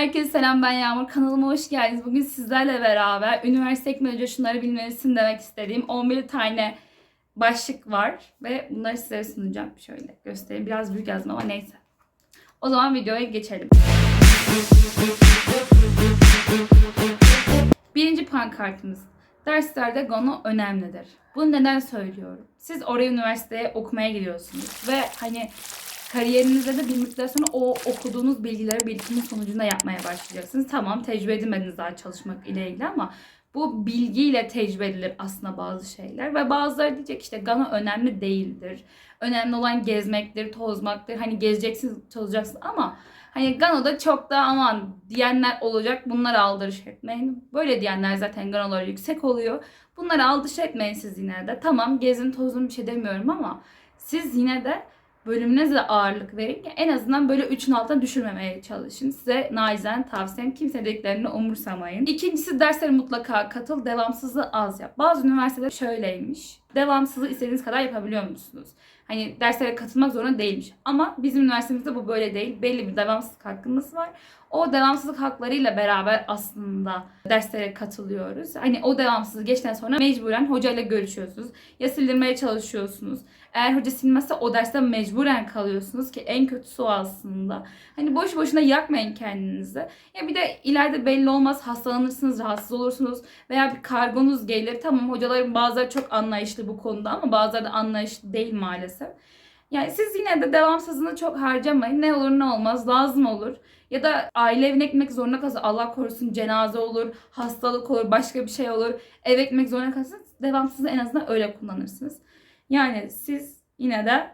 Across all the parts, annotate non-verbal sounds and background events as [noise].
Herkese selam ben Yağmur. Kanalıma hoş geldiniz. Bugün sizlerle beraber üniversite ekmeden şunları bilmelisin demek istediğim 11 tane başlık var. Ve bunları size sunacağım. Şöyle göstereyim. Biraz büyük yazdım ama neyse. O zaman videoya geçelim. Birinci pankartımız. Derslerde GONO önemlidir. Bunu neden söylüyorum? Siz oraya üniversiteye okumaya gidiyorsunuz. Ve hani kariyerinizde de bir müddet sonra o okuduğunuz bilgileri birikimin sonucunda yapmaya başlayacaksınız. Tamam tecrübe edinmediniz daha çalışmak ile ilgili ama bu bilgiyle tecrübe edilir aslında bazı şeyler. Ve bazıları diyecek işte GANO önemli değildir. Önemli olan gezmektir, tozmaktır. Hani gezeceksin, tozacaksın ama hani GANO'da çok da aman diyenler olacak. Bunları aldırış etmeyin. Böyle diyenler zaten GANO'ları yüksek oluyor. Bunları aldırış etmeyin siz yine de. Tamam gezin tozun bir şey demiyorum ama siz yine de bölümünüze de ağırlık verin ki en azından böyle 3'ün altına düşürmemeye çalışın. Size naizen tavsiyem kimse dediklerini umursamayın. İkincisi derslere mutlaka katıl, devamsızlığı az yap. Bazı üniversiteler şöyleymiş. Devamsızlığı istediğiniz kadar yapabiliyor musunuz? Hani derslere katılmak zorunda değilmiş. Ama bizim üniversitemizde bu böyle değil. Belli bir devamsızlık hakkımız var. O devamsızlık haklarıyla beraber aslında derslere katılıyoruz. Hani o devamsızlığı geçten sonra mecburen hocayla görüşüyorsunuz. Ya sildirmeye çalışıyorsunuz. Eğer hoca silmezse o derste mecburen kalıyorsunuz ki en kötüsü o aslında. Hani boş boşuna yakmayın kendinizi. Ya bir de ileride belli olmaz hastalanırsınız, rahatsız olursunuz veya bir kargonuz gelir. Tamam hocaların bazıları çok anlayışlı bu konuda ama bazıları da anlayışlı değil maalesef. Yani siz yine de devamsızlığını çok harcamayın. Ne olur ne olmaz lazım olur. Ya da aile evine gitmek zorunda kalsa Allah korusun cenaze olur, hastalık olur, başka bir şey olur. Eve gitmek zorunda kalırsanız devamsızlığı en azından öyle kullanırsınız. Yani siz yine de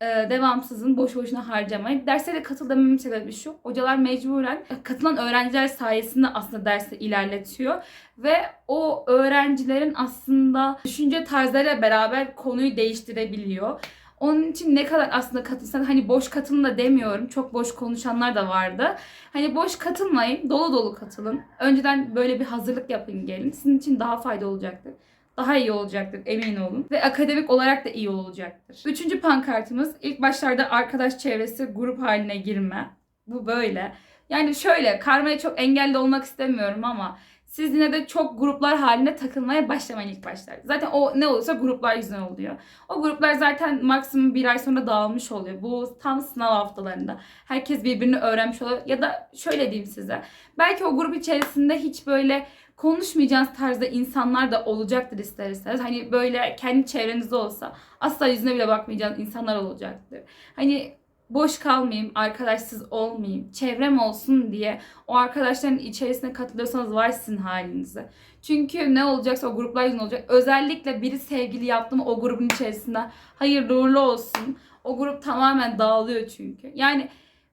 e, devamsızın boş boşuna harcamayın. Derslere katıl dememin sebebi şu. Hocalar mecburen katılan öğrenciler sayesinde aslında dersi ilerletiyor. Ve o öğrencilerin aslında düşünce tarzlarıyla beraber konuyu değiştirebiliyor. Onun için ne kadar aslında katılsan hani boş katılın da demiyorum. Çok boş konuşanlar da vardı. Hani boş katılmayın. Dolu dolu katılın. Önceden böyle bir hazırlık yapın gelin. Sizin için daha fayda olacaktır. Daha iyi olacaktır emin olun. Ve akademik olarak da iyi olacaktır. Üçüncü pankartımız ilk başlarda arkadaş çevresi grup haline girme. Bu böyle. Yani şöyle karmaya çok engelli olmak istemiyorum ama siz yine de çok gruplar halinde takılmaya başlamayın ilk başlarda. Zaten o ne olursa gruplar yüzünden oluyor. O gruplar zaten maksimum bir ay sonra dağılmış oluyor. Bu tam sınav haftalarında. Herkes birbirini öğrenmiş oluyor. Ya da şöyle diyeyim size. Belki o grup içerisinde hiç böyle konuşmayacağınız tarzda insanlar da olacaktır ister istemez. Hani böyle kendi çevrenizde olsa asla yüzüne bile bakmayacağınız insanlar olacaktır. Hani boş kalmayayım, arkadaşsız olmayayım, çevrem olsun diye o arkadaşların içerisine katılıyorsanız var sizin halinize. Çünkü ne olacaksa o gruplar yüzünden olacak. Özellikle biri sevgili yaptı mı o grubun içerisinde hayırlı uğurlu olsun. O grup tamamen dağılıyor çünkü. Yani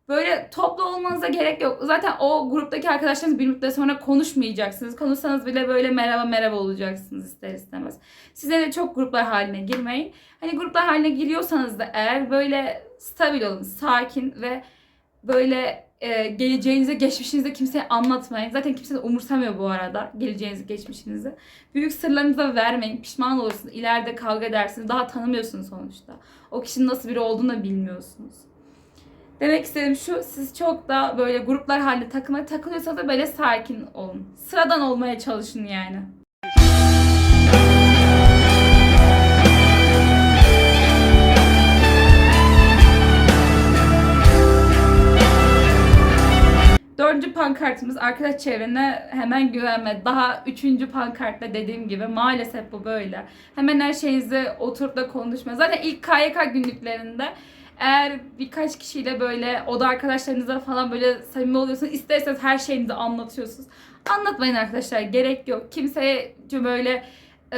böyle toplu olmanıza gerek yok. Zaten o gruptaki arkadaşlarınız bir müddet sonra konuşmayacaksınız. Konuşsanız bile böyle merhaba merhaba olacaksınız ister istemez. Size de çok gruplar haline girmeyin. Hani gruplar haline giriyorsanız da eğer böyle stabil olun, sakin ve böyle e, geleceğinizi, geçmişinizi kimseye anlatmayın. Zaten kimse de umursamıyor bu arada geleceğinizi, geçmişinizi. Büyük sırlarınızı da vermeyin. Pişman olursunuz. İleride kavga edersiniz. Daha tanımıyorsunuz sonuçta. O kişinin nasıl biri olduğunu da bilmiyorsunuz. Demek istediğim şu, siz çok da böyle gruplar halinde takılmaya takılıyorsa da böyle sakin olun. Sıradan olmaya çalışın yani. Pankartımız arkadaş çevrene hemen güvenme. Daha üçüncü pankartta dediğim gibi maalesef bu böyle. Hemen her şeyinizi oturup da konuşma. Zaten ilk KYK günlüklerinde eğer birkaç kişiyle böyle oda arkadaşlarınızla falan böyle samimi oluyorsanız isterseniz her şeyinizi anlatıyorsunuz. Anlatmayın arkadaşlar gerek yok. Kimseye böyle e,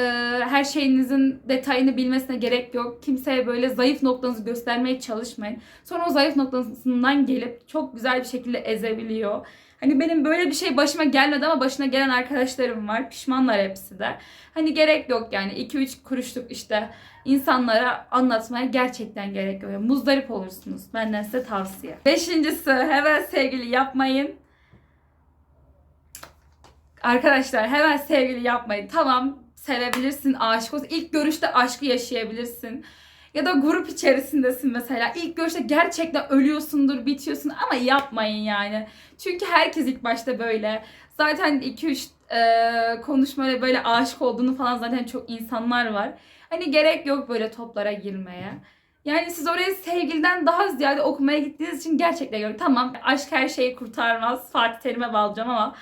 her şeyinizin detayını bilmesine gerek yok. Kimseye böyle zayıf noktanızı göstermeye çalışmayın. Sonra o zayıf noktasından gelip çok güzel bir şekilde ezebiliyor. Hani benim böyle bir şey başıma gelmedi ama başına gelen arkadaşlarım var. Pişmanlar hepsi de. Hani gerek yok yani 2-3 kuruşluk işte insanlara anlatmaya gerçekten gerek yok. Muzdarip olursunuz. Benden size tavsiye. Beşincisi hemen sevgili yapmayın. Arkadaşlar hemen sevgili yapmayın. Tamam sevebilirsin, aşık olsun. İlk görüşte aşkı yaşayabilirsin. Ya da grup içerisindesin mesela. İlk görüşte gerçekten ölüyorsundur, bitiyorsun ama yapmayın yani. Çünkü herkes ilk başta böyle. Zaten 2-3 e, konuşmayla böyle aşık olduğunu falan zaten çok insanlar var. Hani gerek yok böyle toplara girmeye. Yani siz oraya sevgiliden daha ziyade okumaya gittiğiniz için gerçekten görüyorum. Tamam aşk her şeyi kurtarmaz. Fatih Terim'e bağlayacağım ama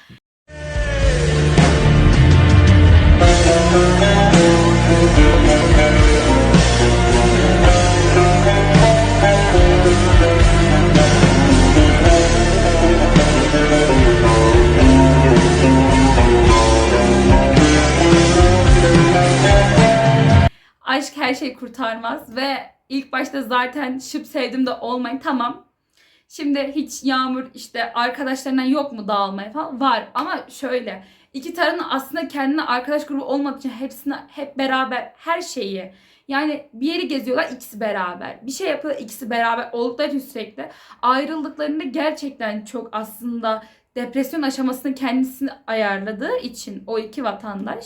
kurtarmaz ve ilk başta zaten şıp sevdim de olmayın tamam. Şimdi hiç Yağmur işte arkadaşlarından yok mu dağılmaya falan var ama şöyle iki tarafın aslında kendine arkadaş grubu olmadığı için hepsine hep beraber her şeyi yani bir yeri geziyorlar ikisi beraber. Bir şey yapıyorlar ikisi beraber oldukları için sürekli ayrıldıklarında gerçekten çok aslında depresyon aşamasını kendisini ayarladığı için o iki vatandaş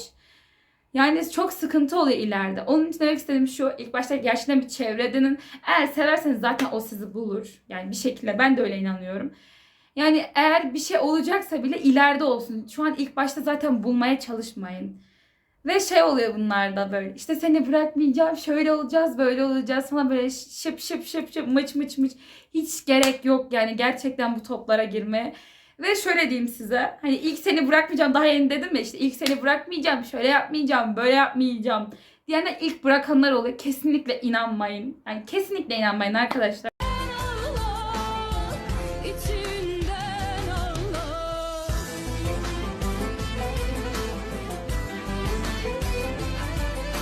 yani çok sıkıntı oluyor ileride. Onun için demek istediğim şu. ilk başta gerçekten bir çevredenin eğer severseniz zaten o sizi bulur. Yani bir şekilde ben de öyle inanıyorum. Yani eğer bir şey olacaksa bile ileride olsun. Şu an ilk başta zaten bulmaya çalışmayın. Ve şey oluyor bunlarda böyle. İşte seni bırakmayacağım, şöyle olacağız, böyle olacağız falan böyle şıp şıp şıp şıp mıç mıç mıç. Hiç gerek yok yani gerçekten bu toplara girmeye. Ve şöyle diyeyim size. Hani ilk seni bırakmayacağım daha yeni dedim ya işte ilk seni bırakmayacağım, şöyle yapmayacağım, böyle yapmayacağım. Diyenler ilk bırakanlar oluyor. Kesinlikle inanmayın. Yani kesinlikle inanmayın arkadaşlar.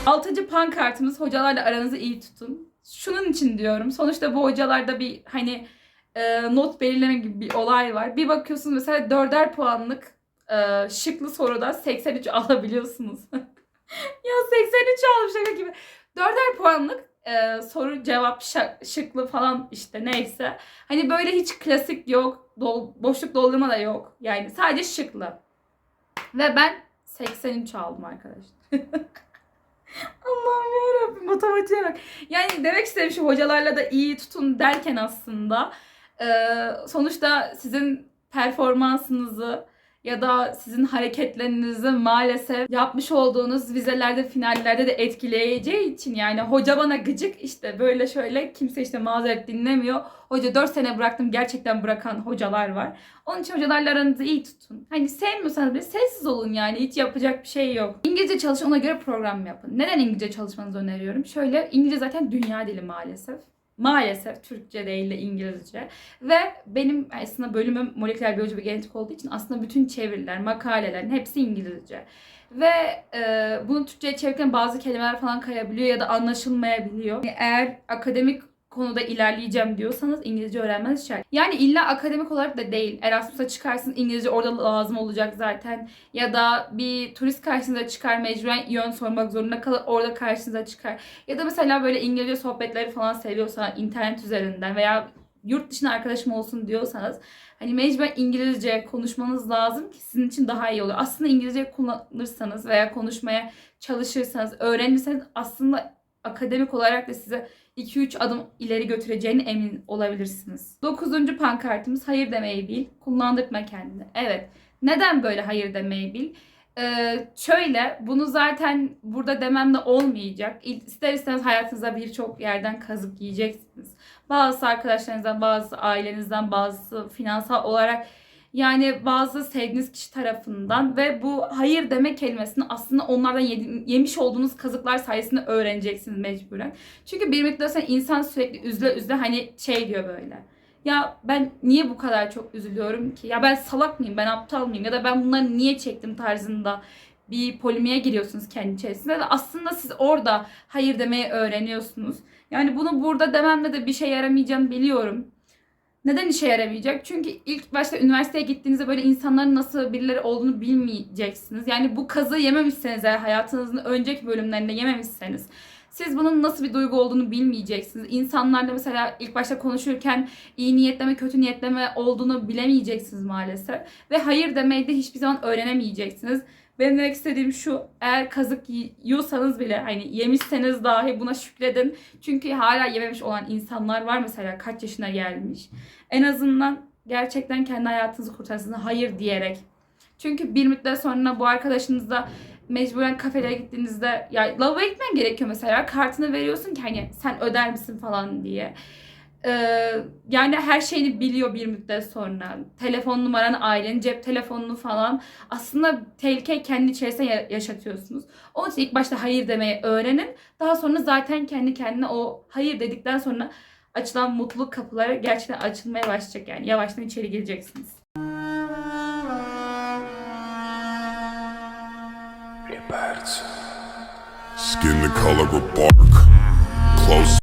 Altıncı pankartımız hocalarla aranızı iyi tutun. Şunun için diyorum. Sonuçta bu hocalarda bir hani e, not belirleme gibi bir olay var. Bir bakıyorsunuz mesela dörder puanlık e, şıklı soruda 83 [laughs] alabiliyorsunuz. ya 83 almış şaka gibi. Dörder puanlık e, soru cevap şa- şıklı falan işte neyse. Hani böyle hiç klasik yok. Dol, boşluk doldurma da yok. Yani sadece şıklı. Ve ben 83 aldım arkadaşlar. [laughs] Allah'ım yarabbim matematiğe bak. Yani demek istedim şu hocalarla da iyi tutun derken aslında sonuçta sizin performansınızı ya da sizin hareketlerinizi maalesef yapmış olduğunuz vizelerde, finallerde de etkileyeceği için yani hoca bana gıcık işte böyle şöyle kimse işte mazeret dinlemiyor. Hoca 4 sene bıraktım gerçekten bırakan hocalar var. Onun için hocalarla aranızı iyi tutun. Hani sevmiyorsanız bile sessiz olun yani hiç yapacak bir şey yok. İngilizce çalışın ona göre program yapın. Neden İngilizce çalışmanızı öneriyorum? Şöyle İngilizce zaten dünya dili maalesef. Maalesef Türkçe değil de İngilizce. Ve benim aslında bölümüm moleküler biyoloji ve genetik olduğu için aslında bütün çeviriler, makalelerin hepsi İngilizce. Ve e, bunu Türkçe'ye çevirirken bazı kelimeler falan kayabiliyor ya da anlaşılmayabiliyor. Yani eğer akademik konuda ilerleyeceğim diyorsanız İngilizce öğrenmeniz şart. Yani illa akademik olarak da değil. Erasmus'a çıkarsın İngilizce orada lazım olacak zaten. Ya da bir turist karşınıza çıkar mecburen yön sormak zorunda kalır orada karşınıza çıkar. Ya da mesela böyle İngilizce sohbetleri falan seviyorsanız internet üzerinden veya yurt dışına arkadaşım olsun diyorsanız hani mecburen İngilizce konuşmanız lazım ki sizin için daha iyi olur. Aslında İngilizce kullanırsanız veya konuşmaya çalışırsanız, öğrenirseniz aslında akademik olarak da size 2-3 adım ileri götüreceğine emin olabilirsiniz. Dokuzuncu pankartımız hayır demeyi bil, kullandırma kendini. Evet. Neden böyle hayır demeyi bil? Ee, şöyle bunu zaten burada dememle olmayacak. İster istemez hayatınızda birçok yerden kazık yiyeceksiniz. Bazı arkadaşlarınızdan, bazı ailenizden, bazı finansal olarak yani bazı sevdiğiniz kişi tarafından ve bu hayır deme kelimesini aslında onlardan yemiş olduğunuz kazıklar sayesinde öğreneceksiniz mecburen. Çünkü bir miktar insan sürekli üzle üzle hani şey diyor böyle. Ya ben niye bu kadar çok üzülüyorum ki? Ya ben salak mıyım? Ben aptal mıyım? Ya da ben bunları niye çektim tarzında bir polemiğe giriyorsunuz kendi içerisinde aslında siz orada hayır demeyi öğreniyorsunuz. Yani bunu burada dememle de bir şey yaramayacağını biliyorum. Neden işe yaramayacak? Çünkü ilk başta üniversiteye gittiğinizde böyle insanların nasıl birileri olduğunu bilmeyeceksiniz. Yani bu kazı yememişseniz eğer hayatınızın önceki bölümlerinde yememişseniz Siz bunun nasıl bir duygu olduğunu bilmeyeceksiniz. İnsanlarla mesela ilk başta konuşurken iyi niyetleme, kötü niyetleme olduğunu bilemeyeceksiniz maalesef. Ve hayır demeyi de hiçbir zaman öğrenemeyeceksiniz. Benim demek istediğim şu, eğer kazık yiyorsanız bile hani yemişseniz dahi buna şükredin. Çünkü hala yememiş olan insanlar var mesela kaç yaşına gelmiş. En azından gerçekten kendi hayatınızı kurtarsınız hayır diyerek. Çünkü bir müddet sonra bu arkadaşınızla mecburen kafelere gittiğinizde ya lavaboya gitmen gerekiyor mesela. Kartını veriyorsun ki hani sen öder misin falan diye. Ee, yani her şeyini biliyor bir müddet sonra. Telefon numaranı, ailenin cep telefonunu falan. Aslında tehlike kendi içerisinde ya- yaşatıyorsunuz. Onun için ilk başta hayır demeyi öğrenin. Daha sonra zaten kendi kendine o hayır dedikten sonra açılan mutluluk kapıları gerçekten açılmaya başlayacak. Yani yavaştan içeri gireceksiniz. Skin the color of bark. Close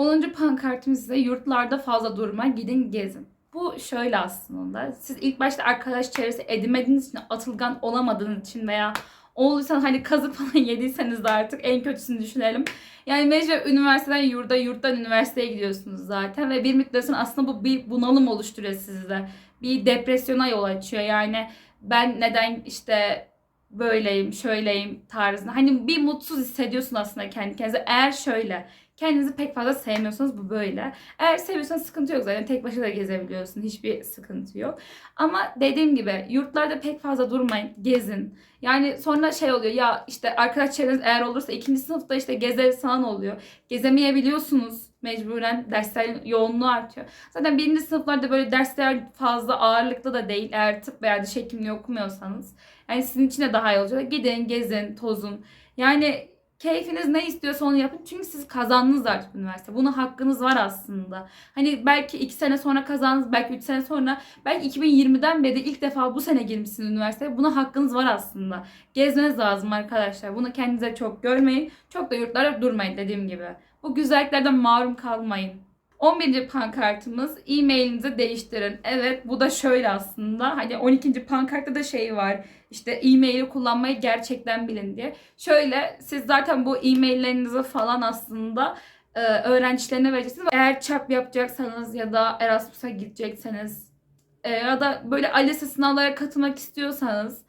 10. pankartımız ise yurtlarda fazla durma, gidin gezin. Bu şöyle aslında. Siz ilk başta arkadaş çevresi edinmediğiniz için, atılgan olamadığınız için veya olduysanız hani kazık falan [laughs] yediyseniz de artık en kötüsünü düşünelim. Yani mecbur üniversiteden yurda, yurttan üniversiteye gidiyorsunuz zaten ve bir müddet sonra aslında bu bir bunalım oluşturuyor sizde. Bir depresyona yol açıyor. Yani ben neden işte böyleyim, şöyleyim tarzında. Hani bir mutsuz hissediyorsun aslında kendi kendinize. Eğer şöyle, kendinizi pek fazla sevmiyorsanız bu böyle. Eğer seviyorsanız sıkıntı yok zaten. Tek başına da gezebiliyorsun. Hiçbir sıkıntı yok. Ama dediğim gibi yurtlarda pek fazla durmayın. Gezin. Yani sonra şey oluyor ya işte arkadaş çevreniz eğer olursa ikinci sınıfta işte gezeriz falan oluyor. Gezemeyebiliyorsunuz mecburen derslerin yoğunluğu artıyor. Zaten birinci sınıflarda böyle dersler fazla ağırlıklı da değil eğer tıp veya diş hekimliği okumuyorsanız. Yani sizin için de daha iyi olacak. Gidin, gezin, tozun. Yani keyfiniz ne istiyorsa onu yapın. Çünkü siz kazandınız artık üniversite. Buna hakkınız var aslında. Hani belki 2 sene sonra kazandınız, belki 3 sene sonra, belki 2020'den beri ilk defa bu sene girmişsiniz üniversiteye. Buna hakkınız var aslında. Gezmeniz lazım arkadaşlar. Bunu kendinize çok görmeyin. Çok da yurtlara durmayın dediğim gibi. Bu güzelliklerden mahrum kalmayın. 11. pankartımız e-mailinizi değiştirin. Evet bu da şöyle aslında. Hani 12. pankartta da şey var. İşte e-maili kullanmayı gerçekten bilin diye. Şöyle siz zaten bu e-maillerinizi falan aslında e, öğrencilerine vereceksiniz. Eğer çap yapacaksanız ya da Erasmus'a gidecekseniz e, ya da böyle ALES'e sınavlara katılmak istiyorsanız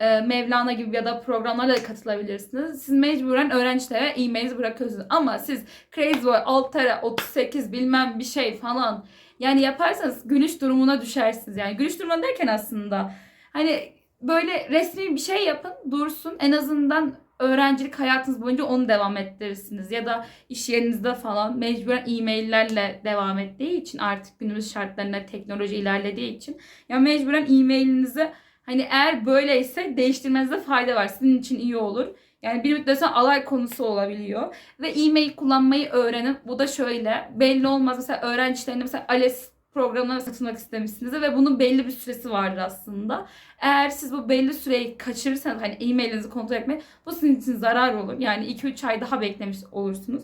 e, Mevlana gibi ya da programlara da katılabilirsiniz. Siz mecburen öğrencilere e-mailinizi bırakıyorsunuz. Ama siz Crazyboy, Altera, 38 bilmem bir şey falan yani yaparsanız gülüş durumuna düşersiniz. Yani gülüş durumuna derken aslında hani böyle resmi bir şey yapın dursun. En azından öğrencilik hayatınız boyunca onu devam ettirirsiniz. Ya da iş yerinizde falan mecburen e-maillerle devam ettiği için artık günümüz şartlarında teknoloji ilerlediği için ya mecburen e-mailinizi Hani eğer böyleyse değiştirmenizde fayda var. Sizin için iyi olur. Yani bir müddet sonra alay konusu olabiliyor. Ve e-mail kullanmayı öğrenin. Bu da şöyle. Belli olmaz. Mesela öğrenci işlerinde mesela ALES programına katılmak istemişsiniz ve bunun belli bir süresi vardır aslında. Eğer siz bu belli süreyi kaçırırsanız hani e-mailinizi kontrol etmek bu sizin için zarar olur. Yani 2-3 ay daha beklemiş olursunuz.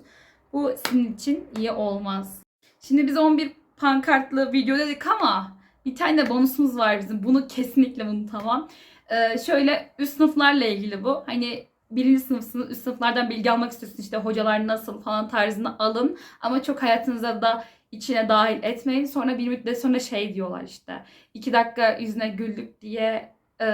Bu sizin için iyi olmaz. Şimdi biz 11 pankartlı video dedik ama bir tane de bonusumuz var bizim. Bunu kesinlikle unutamam. Ee, şöyle üst sınıflarla ilgili bu. Hani birinci sınıfsınız, üst sınıflardan bilgi almak istiyorsunuz. İşte hocalar nasıl falan tarzını alın. Ama çok hayatınıza da içine dahil etmeyin. Sonra bir müddet sonra şey diyorlar işte. iki dakika yüzüne güldük diye e,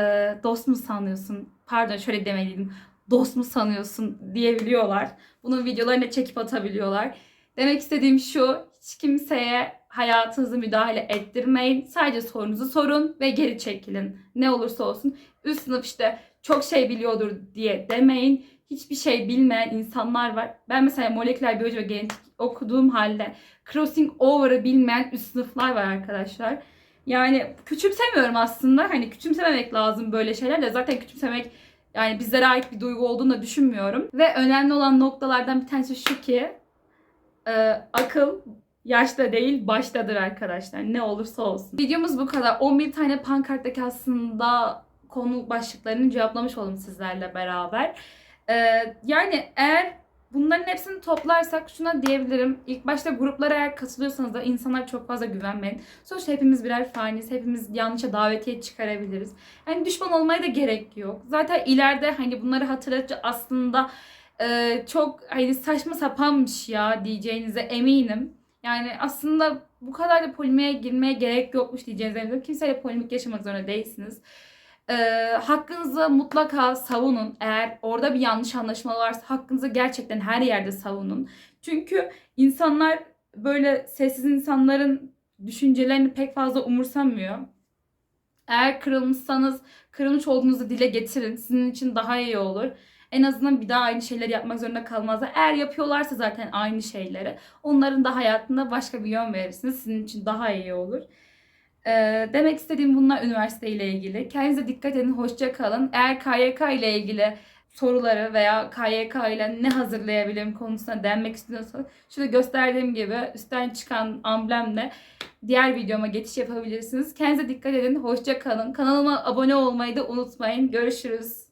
dost mu sanıyorsun? Pardon şöyle demeliydim. Dost mu sanıyorsun diyebiliyorlar. Bunun videolarını çekip atabiliyorlar. Demek istediğim şu. Hiç kimseye hayatınızı müdahale ettirmeyin. Sadece sorunuzu sorun ve geri çekilin. Ne olursa olsun. Üst sınıf işte çok şey biliyordur diye demeyin. Hiçbir şey bilmeyen insanlar var. Ben mesela moleküler biyoloji ve genetik okuduğum halde crossing over'ı bilmeyen üst sınıflar var arkadaşlar. Yani küçümsemiyorum aslında. Hani küçümsememek lazım böyle şeyler de. Zaten küçümsemek yani bizlere ait bir duygu olduğunu da düşünmüyorum. Ve önemli olan noktalardan bir tanesi şu ki e, akıl yaşta değil baştadır arkadaşlar. Ne olursa olsun. Videomuz bu kadar. 11 tane pankarttaki aslında konu başlıklarını cevaplamış oldum sizlerle beraber. Ee, yani eğer bunların hepsini toplarsak şuna diyebilirim. İlk başta gruplara eğer katılıyorsanız da insanlar çok fazla güvenmeyin. Sonuçta hepimiz birer faniyiz. Hepimiz yanlışa davetiye çıkarabiliriz. Yani düşman olmaya da gerek yok. Zaten ileride hani bunları hatırlatıcı aslında e, çok hani saçma sapanmış ya diyeceğinize eminim. Yani aslında bu kadar da polemiğe girmeye gerek yokmuş diyeceğinize eminim. Kimseyle polemik yaşamak zorunda değilsiniz. E, hakkınızı mutlaka savunun. Eğer orada bir yanlış anlaşma varsa hakkınızı gerçekten her yerde savunun. Çünkü insanlar böyle sessiz insanların düşüncelerini pek fazla umursamıyor. Eğer kırılmışsanız kırılmış olduğunuzu dile getirin. Sizin için daha iyi olur. En azından bir daha aynı şeyleri yapmak zorunda kalmazlar. Eğer yapıyorlarsa zaten aynı şeyleri onların da hayatında başka bir yön verirsiniz. Sizin için daha iyi olur. Ee, demek istediğim bunlar üniversite ile ilgili. Kendinize dikkat edin. Hoşça kalın. Eğer KYK ile ilgili soruları veya KYK ile ne hazırlayabilirim konusuna denmek istiyorsanız şurada gösterdiğim gibi üstten çıkan amblemle diğer videoma geçiş yapabilirsiniz. Kendinize dikkat edin. Hoşça kalın. Kanalıma abone olmayı da unutmayın. Görüşürüz.